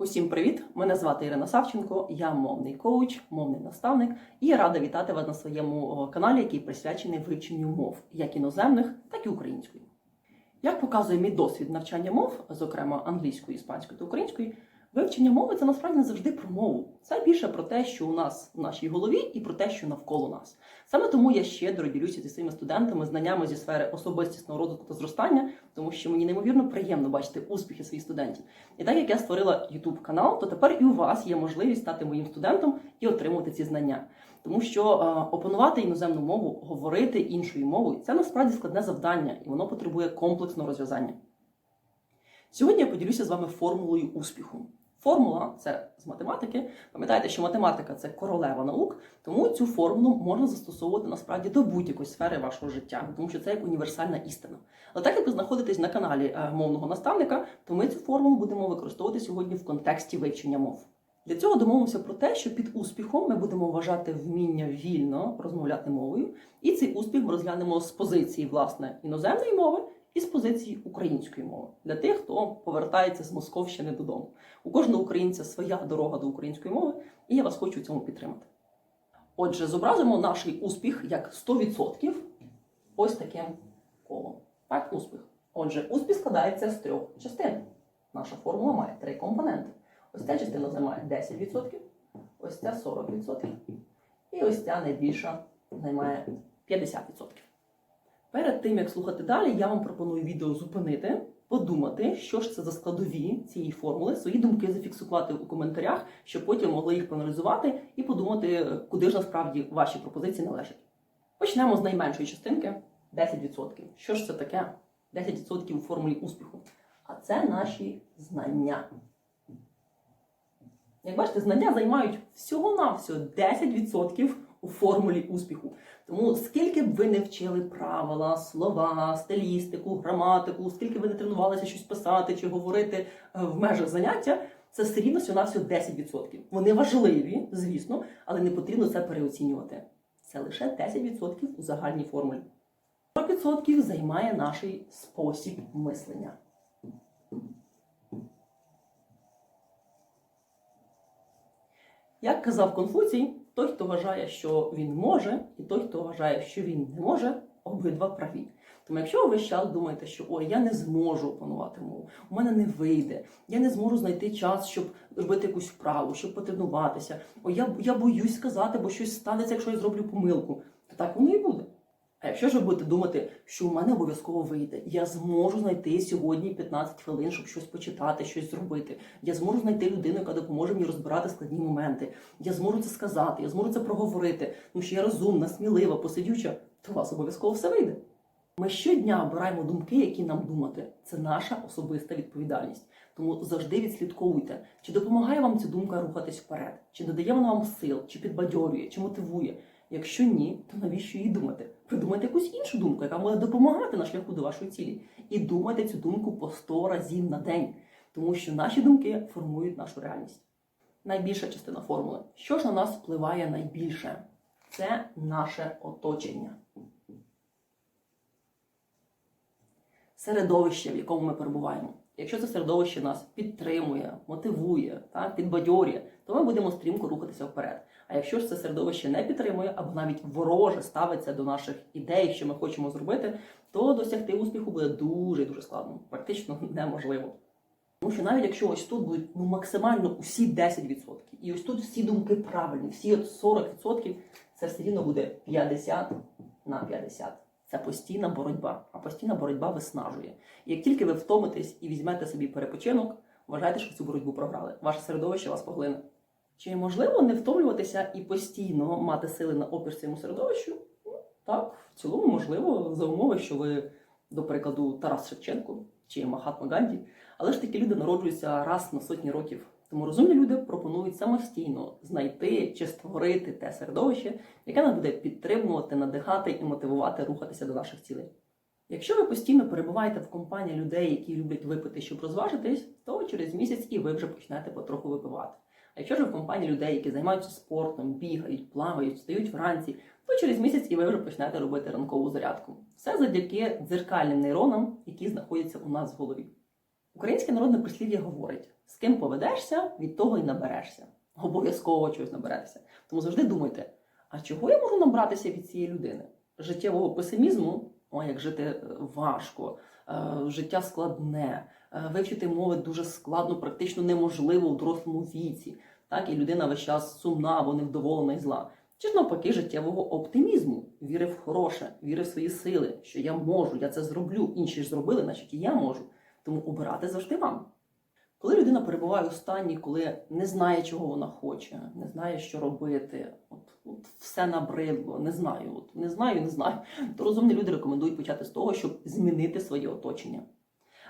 Усім привіт! Мене звати Ірина Савченко, я мовний коуч, мовний наставник і рада вітати вас на своєму каналі, який присвячений вивченню мов, як іноземних, так і української. Як показує мій досвід навчання мов, зокрема англійської, іспанської та української, вивчення мови це насправді не завжди про мову. Це більше про те, що у нас в нашій голові, і про те, що навколо нас. Саме тому я щедро ділюся зі своїми студентами знаннями зі сфери особистісного розвитку та зростання, тому що мені неймовірно приємно бачити успіхи своїх студентів. І так як я створила YouTube канал, то тепер і у вас є можливість стати моїм студентом і отримувати ці знання. Тому що е, опанувати іноземну мову, говорити іншою мовою це насправді складне завдання, і воно потребує комплексного розв'язання. Сьогодні я поділюся з вами формулою успіху. Формула це з математики. Пам'ятаєте, що математика це королева наук, тому цю формулу можна застосовувати насправді до будь-якої сфери вашого життя, тому що це як універсальна істина. Але так як ви знаходитесь на каналі е, мовного наставника, то ми цю формулу будемо використовувати сьогодні в контексті вивчення мов. Для цього домовимося про те, що під успіхом ми будемо вважати вміння вільно розмовляти мовою, і цей успіх ми розглянемо з позиції власне іноземної мови і з позиції української мови для тих, хто повертається з Московщини додому. У кожного українця своя дорога до української мови, і я вас хочу в цьому підтримати. Отже, зобразимо наш успіх як 100% ось таким колом. Так, успіх. Отже, успіх складається з трьох частин. Наша формула має три компоненти. Ось ця частина займає 10%, ось ця 40%, і ось ця найбільша займає 50%. Перед тим, як слухати далі, я вам пропоную відео зупинити, подумати, що ж це за складові цієї формули, свої думки зафіксувати у коментарях, щоб потім могли їх проаналізувати і подумати, куди ж насправді ваші пропозиції належать. Почнемо з найменшої частинки 10%. Що ж це таке? 10% у формулі успіху. А це наші знання. Як бачите, знання займають всього-навсього 10% у формулі успіху. Тому скільки б ви не вчили правила, слова, стилістику, граматику, скільки ви не тренувалися щось писати чи говорити е, в межах заняття, це все рівно всього 10%. Вони важливі, звісно, але не потрібно це переоцінювати. Це лише 10% у загальній формулі. 40% займає наш спосіб мислення. Як казав Конфуцій, той, хто вважає, що він може, і той, хто вважає, що він не може, обидва праві. Тому якщо ви весь час думаєте, що ой, я не зможу опанувати мову, у мене не вийде, я не зможу знайти час, щоб робити якусь вправу, щоб потренуватися, ой, я, я боюсь сказати, бо щось станеться, якщо я зроблю помилку, то так воно і буде. А якщо ж ви будете думати, що у мене обов'язково вийде, я зможу знайти сьогодні 15 хвилин, щоб щось почитати, щось зробити. Я зможу знайти людину, яка допоможе мені розбирати складні моменти. Я зможу це сказати, я зможу це проговорити, тому що я розумна, смілива, посидюча, то у вас обов'язково все вийде. Ми щодня обираємо думки, які нам думати. Це наша особиста відповідальність. Тому завжди відслідковуйте, чи допомагає вам ця думка рухатись вперед, чи додає вона вам сил, чи підбадьорює, чи мотивує. Якщо ні, то навіщо її думати? Придумайте якусь іншу думку, яка буде допомагати на шляху до вашої цілі. І думайте цю думку по 100 разів на день, тому що наші думки формують нашу реальність. Найбільша частина формули. Що ж на нас впливає найбільше? Це наше оточення. Середовище, в якому ми перебуваємо. Якщо це середовище нас підтримує, мотивує, підбадьорює, то ми будемо стрімко рухатися вперед. А якщо ж це середовище не підтримує або навіть вороже ставиться до наших ідей, що ми хочемо зробити, то досягти успіху буде дуже дуже складно, практично неможливо. Тому що навіть якщо ось тут будуть ну, максимально усі 10%, і ось тут всі думки правильні, всі от 40%, це все рівно буде 50 на 50. Це постійна боротьба, а постійна боротьба виснажує. І як тільки ви втомитесь і візьмете собі перепочинок, вважайте, що цю боротьбу програли. Ваше середовище вас поглине. Чи можливо не втомлюватися і постійно мати сили на опір своєму середовищу? Ну, так, в цілому можливо, за умови, що ви, до прикладу, Тарас Шевченко чи Махатма Ганді, але ж такі люди народжуються раз на сотні років. Тому розумні люди пропонують самостійно знайти чи створити те середовище, яке нас буде підтримувати, надихати і мотивувати рухатися до наших цілей. Якщо ви постійно перебуваєте в компанії людей, які люблять випити, щоб розважитись, то через місяць і ви вже почнете потроху випивати. Якщо ж в компанії людей, які займаються спортом, бігають, плавають, встають вранці, то через місяць і ви вже почнете робити ранкову зарядку. Все завдяки дзеркальним нейронам, які знаходяться у нас в голові. Українське народне прислів'я говорить: з ким поведешся, від того й наберешся. Обов'язково чогось наберетеся. Тому завжди думайте, а чого я можу набратися від цієї людини? Життєвого песимізму, о, як жити е, важко, е, життя складне, е, вивчити мови дуже складно, практично неможливо у дорослому віці. Так, і людина весь час сумна або невдоволена і зла. Чи ж навпаки життєвого оптимізму, віри в хороше, віри в свої сили, що я можу, я це зроблю, інші ж зробили, значить і я можу. Тому обирати завжди вам. Коли людина перебуває у стані, коли не знає, чого вона хоче, не знає, що робити, от, от все набридло, не знаю, от не знаю, не знаю, то розумні люди рекомендують почати з того, щоб змінити своє оточення.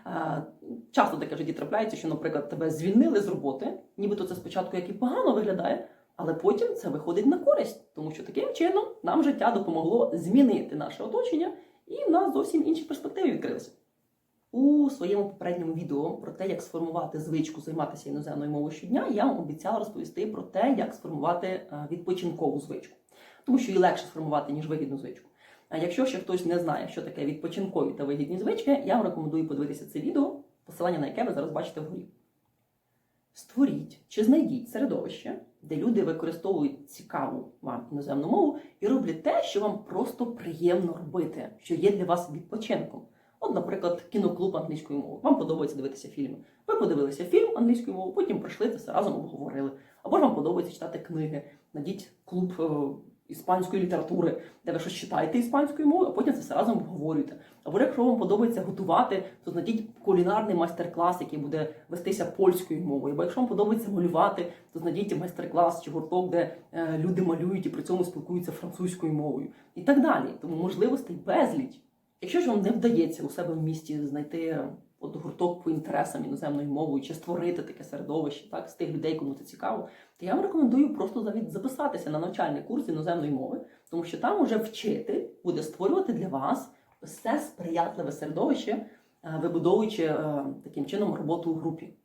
Е, Часто таке житті трапляється, що, наприклад, тебе звільнили з роботи, нібито це спочатку як і погано виглядає, але потім це виходить на користь, тому що таким чином нам життя допомогло змінити наше оточення, і в нас зовсім інші перспективи відкрилися. У своєму попередньому відео про те, як сформувати звичку займатися іноземною мовою щодня, я вам обіцяла розповісти про те, як сформувати е, відпочинкову звичку, тому що її легше сформувати, ніж вигідну звичку. А якщо ще хтось не знає, що таке відпочинкові та вигідні звички, я вам рекомендую подивитися це відео, посилання на яке ви зараз бачите вгорі. Створіть чи знайдіть середовище, де люди використовують цікаву вам іноземну мову і роблять те, що вам просто приємно робити, що є для вас відпочинком. От, наприклад, кіноклуб англійської мови. Вам подобається дивитися фільми. Ви подивилися фільм англійською мовою, потім прийшли це все разом обговорили. Або ж вам подобається читати книги. Найдіть клуб е, іспанської літератури, де ви щось читаєте іспанською мовою, а потім це все разом обговорюєте. Або якщо вам подобається готувати, то знайдіть кулінарний майстер-клас, який буде вестися польською мовою. Або якщо вам подобається малювати, то знайдіть майстер-клас чи гурток, де е, люди малюють і при цьому спілкуються французькою мовою. І так далі. Тому можливостей безліч. Якщо ж вам не вдається у себе в місті знайти от гурток по інтересам іноземною мовою чи створити таке середовище, так з тих людей, кому це цікаво, то я вам рекомендую просто навіть записатися на навчальний курс іноземної мови, тому що там уже вчитель буде створювати для вас все сприятливе середовище, е, вибудовуючи е, таким чином роботу у групі.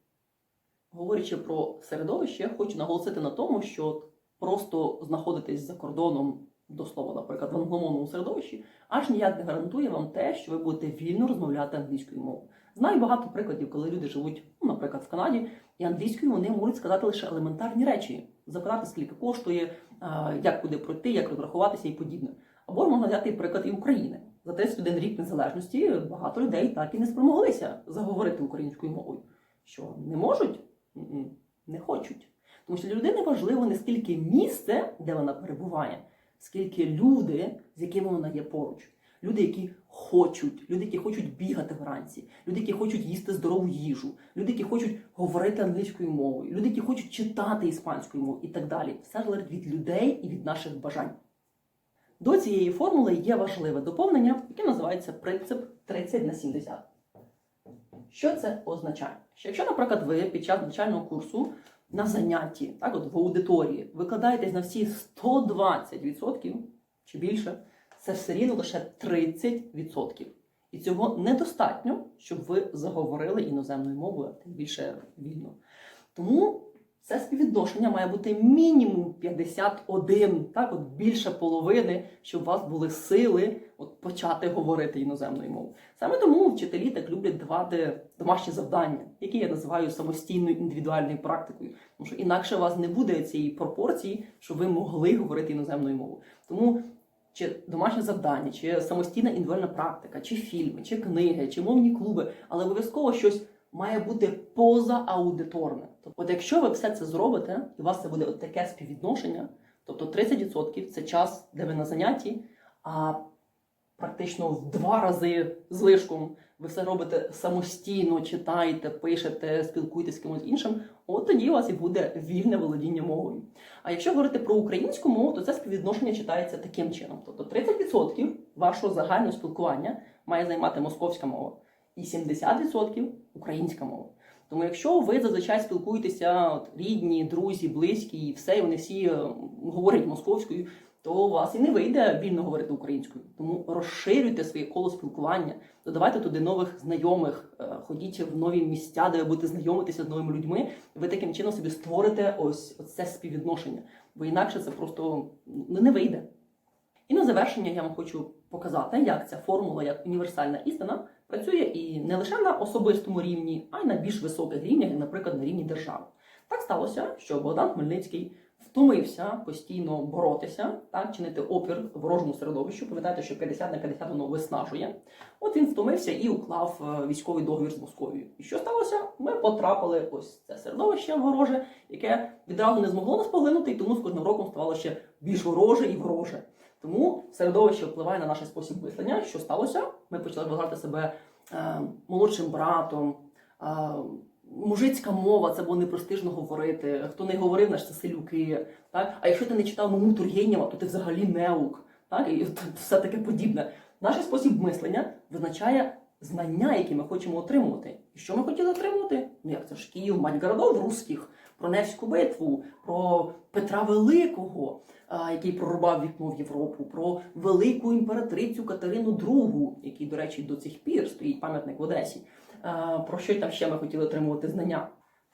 Говорячи про середовище, я хочу наголосити на тому, що просто знаходитись за кордоном до слова, наприклад, в англомовному середовищі, аж ніяк не гарантує вам те, що ви будете вільно розмовляти англійською мовою. Знаю багато прикладів, коли люди живуть, ну, наприклад, в Канаді, і англійською вони можуть сказати лише елементарні речі, запитати, скільки коштує, як куди пройти, як розрахуватися і подібне. Або можна взяти приклад і України. За 31 рік незалежності багато людей так і не спромоглися заговорити українською мовою. Що не можуть, не хочуть. Тому що для людини важливо не скільки місце, де вона перебуває, скільки люди, з якими вона є поруч. Люди, які хочуть, люди, які хочуть бігати вранці, люди, які хочуть їсти здорову їжу, люди, які хочуть говорити англійською мовою, люди, які хочуть читати іспанською мовою і так далі. Все залежить від людей і від наших бажань. До цієї формули є важливе доповнення, яке називається принцип 30 на 70. Що це означає? Що якщо, наприклад, ви під час навчального курсу на занятті, так от в аудиторії, викладаєтесь на всі 120% чи більше, це все рівно лише 30%. І цього недостатньо, щоб ви заговорили іноземною мовою, тим більше вільно. Тому це співвідношення має бути мінімум 51, так, от більше половини, щоб у вас були сили от, почати говорити іноземною мовою. Саме тому вчителі так люблять давати домашні завдання, які я називаю самостійною індивідуальною практикою. Тому що інакше у вас не буде цієї пропорції, щоб ви могли говорити іноземною мовою. Тому чи домашнє завдання, чи самостійна індивідуальна практика, чи фільми, чи книги, чи мовні клуби, але обов'язково щось має бути позааудиторне. Тобто, от якщо ви все це зробите, і у вас це буде от таке співвідношення, тобто 30% це час, де ви на занятті, а практично в два рази з лишком ви все робите самостійно, читаєте, пишете, спілкуєтесь з кимось іншим, от тоді у вас і буде вільне володіння мовою. А якщо говорити про українську мову, то це співвідношення читається таким чином: тобто 30% вашого загального спілкування має займати московська мова, і 70% українська мова. Тому якщо ви зазвичай спілкуєтеся от, рідні, друзі, близькі, і все, і вони всі е, говорять московською, то у вас і не вийде вільно говорити українською. Тому розширюйте своє коло спілкування, додавайте туди нових знайомих, е, ходіть в нові місця, де ви будете знайомитися з новими людьми. І ви таким чином собі створите ось це співвідношення, бо інакше це просто ну, не вийде. І на завершення я вам хочу показати, як ця формула, як універсальна істина, працює і не лише на особистому рівні, а й на більш високих рівнях, наприклад, на рівні держави. Так сталося, що Богдан Хмельницький втомився постійно боротися, так, чинити опір ворожому середовищу. Пам'ятаєте, що 50 на 50 воно виснажує. От він втомився і уклав е, військовий договір з Московією. І що сталося? Ми потрапили ось це середовище вороже, яке відразу не змогло нас поглинути, і тому з кожним роком ставало ще більш вороже і вороже. Тому середовище впливає на наш спосіб мислення. Що сталося? Ми почали вважати себе е, молодшим братом. Е, мужицька мова це було непрестижно говорити. Хто не говорив, наш це селюки. Так? А якщо ти не читав Маму Тургенєва, то ти взагалі неук. Так? І все таке подібне. Наш спосіб мислення визначає знання, які ми хочемо отримувати. І що ми хотіли отримувати? Ну як це ж Київ, мать городов русських, про Невську битву, про Петра Великого, який прорубав вікно в Європу, про велику імператрицю Катерину II, який, до речі, до цих пір стоїть пам'ятник в Одесі. Про що там ще ми хотіли отримувати знання?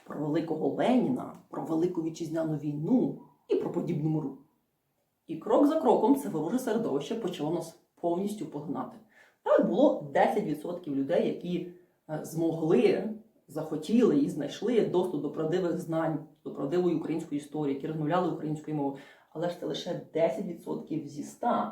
Про великого Леніна, про велику вітчизняну війну і про подібну мру. І крок за кроком це вороже середовище почало нас повністю погнати. Так було 10% людей, які е, змогли, захотіли і знайшли доступ до правдивих знань, до правдивої української історії, які розмовляли українською мовою. Але ж це лише 10% зі 100.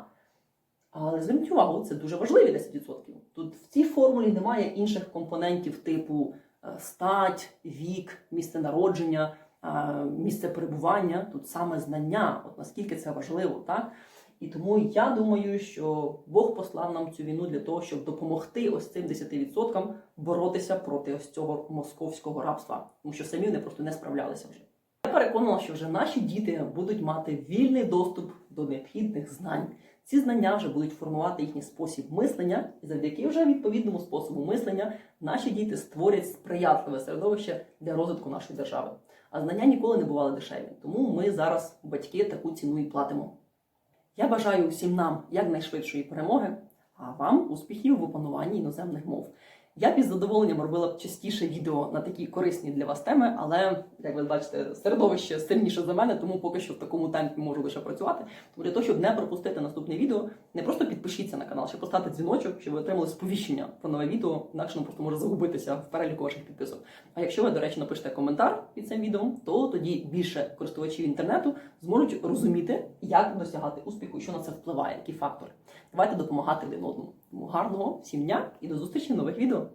Але зверніть увагу, це дуже важливі 10%. Тут в цій формулі немає інших компонентів типу е, стать, вік, місце народження, е, місце перебування. Тут саме знання, от наскільки це важливо, так? І тому я думаю, що Бог послав нам цю війну для того, щоб допомогти ось цим 10% боротися проти ось цього московського рабства, тому що самі вони просто не справлялися вже. Я переконана, що вже наші діти будуть мати вільний доступ до необхідних знань. Ці знання вже будуть формувати їхній спосіб мислення, і завдяки вже відповідному способу мислення наші діти створять сприятливе середовище для розвитку нашої держави. А знання ніколи не бували дешеві, тому ми зараз, батьки, таку ціну і платимо. Я бажаю всім нам якнайшвидшої перемоги, а вам успіхів в опануванні іноземних мов. Я б із задоволенням робила б частіше відео на такі корисні для вас теми, але як ви бачите, середовище сильніше за мене, тому поки що в такому темпі можу лише працювати. Тому для того, щоб не пропустити наступне відео, не просто підпишіться на канал, ще поставте дзвіночок, щоб ви отримали сповіщення про нове відео, інакше воно просто може загубитися в переліку ваших підписок. А якщо ви, до речі, напишете коментар під цим відео, то тоді більше користувачів інтернету зможуть розуміти, як досягати успіху що на це впливає, які фактори. Давайте допомагати один одному. Гарного всім дня і до зустрічі в нових відео.